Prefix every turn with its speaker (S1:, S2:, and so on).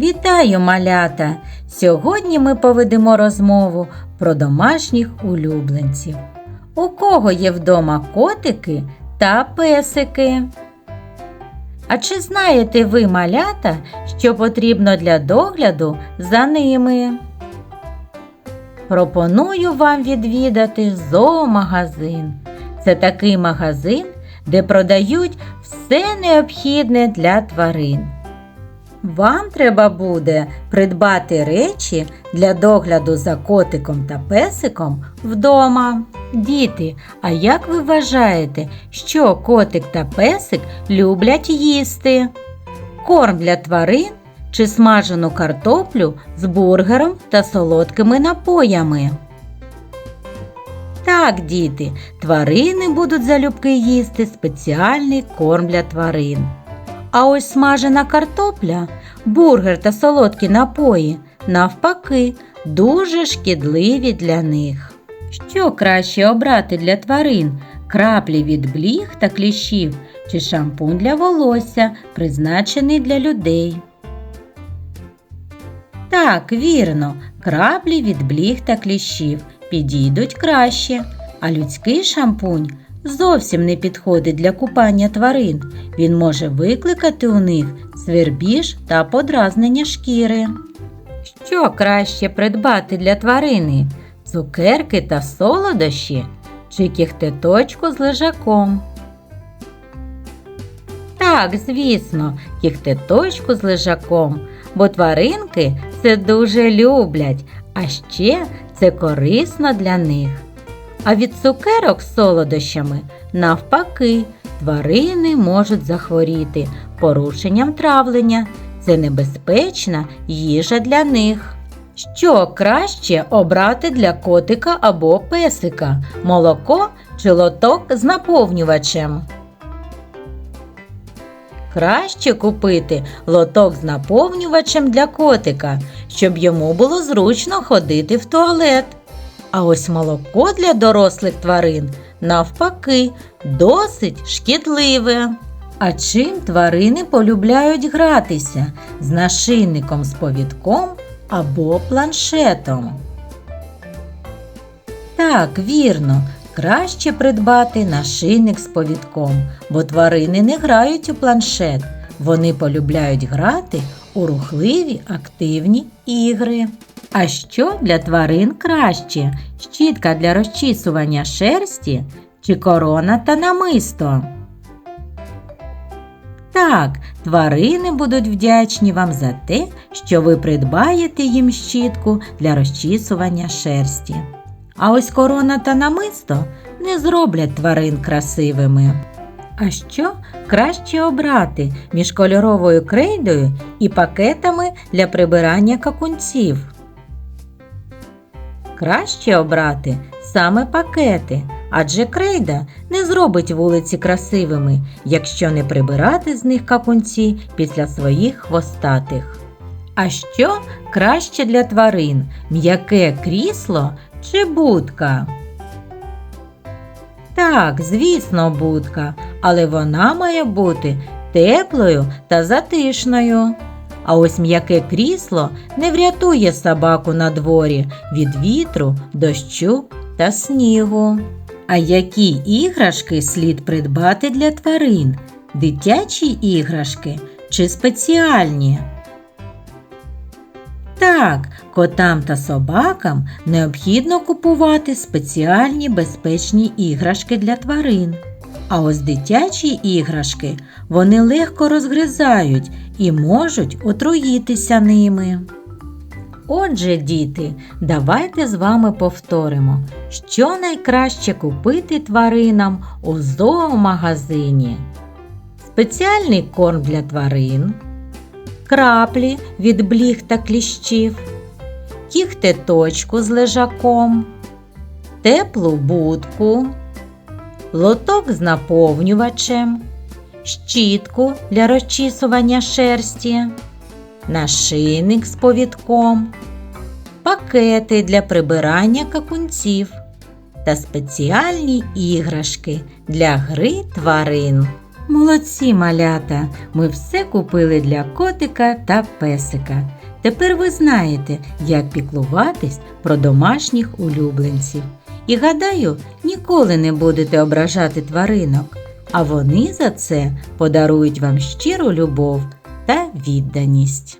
S1: Вітаю, малята! Сьогодні ми поведемо розмову про домашніх улюбленців. У кого є вдома котики та песики? А чи знаєте ви, малята, що потрібно для догляду за ними? Пропоную вам відвідати зоомагазин. Це такий магазин, де продають все необхідне для тварин. Вам треба буде придбати речі для догляду за котиком та песиком вдома. Діти, а як ви вважаєте, що котик та песик люблять їсти? Корм для тварин чи смажену картоплю з бургером та солодкими напоями? Так, діти, тварини будуть залюбки їсти спеціальний корм для тварин. А ось смажена картопля, бургер та солодкі напої, навпаки, дуже шкідливі для них. Що краще обрати для тварин? Краплі від бліг та кліщів чи шампунь для волосся, призначений для людей? Так, вірно, краплі від бліг та кліщів підійдуть краще, а людський шампунь зовсім не підходить для купання тварин. Він може викликати у них свербіж та подразнення шкіри. Що краще придбати для тварини? Цукерки та солодощі чи кіхтеточку з лежаком? Так, звісно, кіхтеточку з лежаком, бо тваринки це дуже люблять, а ще це корисно для них. А від цукерок з солодощами, навпаки, тварини можуть захворіти порушенням травлення. Це небезпечна їжа для них. Що краще обрати для котика або песика молоко чи лоток з наповнювачем? Краще купити лоток з наповнювачем для котика, щоб йому було зручно ходити в туалет. А ось молоко для дорослих тварин навпаки досить шкідливе. А чим тварини полюбляють гратися з нашийником з повідком або планшетом? Так, вірно, краще придбати нашийник з повідком, бо тварини не грають у планшет. Вони полюбляють грати у рухливі активні ігри. А що для тварин краще? Щітка для розчісування шерсті чи корона та намисто? Так, тварини будуть вдячні вам за те, що ви придбаєте їм щітку для розчісування шерсті. А ось корона та намисто не зроблять тварин красивими. А що краще обрати між кольоровою крейдою і пакетами для прибирання какунців? Краще обрати саме пакети, адже крейда не зробить вулиці красивими, якщо не прибирати з них капунці після своїх хвостатих. А що краще для тварин м'яке крісло чи будка? Так, звісно, будка, але вона має бути теплою та затишною. А ось м'яке крісло не врятує собаку на дворі від вітру, дощу та снігу. А які іграшки слід придбати для тварин? Дитячі іграшки чи спеціальні? Так, котам та собакам необхідно купувати спеціальні безпечні іграшки для тварин. А ось дитячі іграшки вони легко розгризають і можуть отруїтися ними. Отже, діти, давайте з вами повторимо, що найкраще купити тваринам у зоомагазині. Спеціальний корм для тварин, краплі від бліг та кліщів, кіхтеточку з лежаком, теплу будку, лоток з наповнювачем, щітку для розчісування шерсті нашийник з повідком, пакети для прибирання какунців та спеціальні іграшки для гри тварин. Молодці малята! Ми все купили для котика та песика. Тепер ви знаєте, як піклуватись про домашніх улюбленців. І гадаю, ніколи не будете ображати тваринок, а вони за це подарують вам щиру любов та відданість.